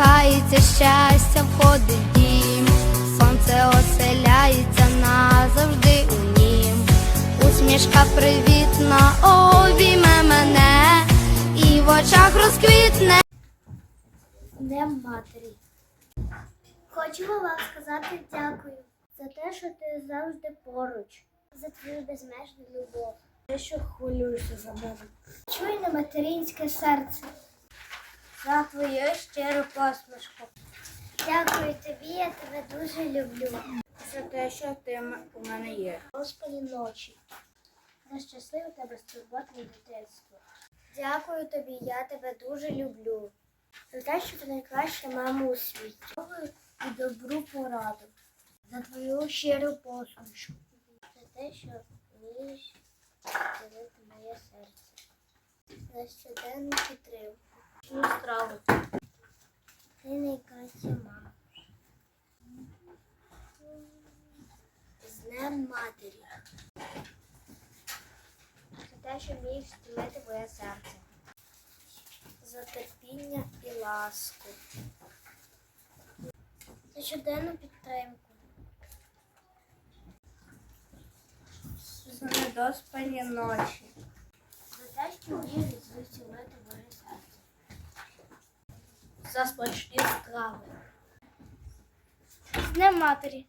усміхається, щастя входить дім, сонце оселяється назавжди у нім. Усмішка привітна обійме мене і в очах розквітне. Днем матері. Хочемо вам сказати дякую за те, що ти завжди поруч, за твою безмежну любов, те, що хвилюєшся за мене. Чуйне материнське серце, за твою щиру посмішку. Дякую тобі, я тебе дуже люблю. За те, що ти у мене є. Господи ночі, за щасливе та безтурботне дитинство. Дякую тобі, я тебе дуже люблю. За те, що ти найкраща мама у світі. Дякую і добру пораду. За твою щиру посмішку. За те, що вмієш ділити моє серце. За щоденну підтримку. Чую страву. Ти найкраща мама. З Днем матері. За те, що вмієш стілити моє серце. За терпіння і ласку. За щоденну підтримку. За недоспані ночі. За те, що вмієш звеселити моє серце. За смачні страви. З Днем матері.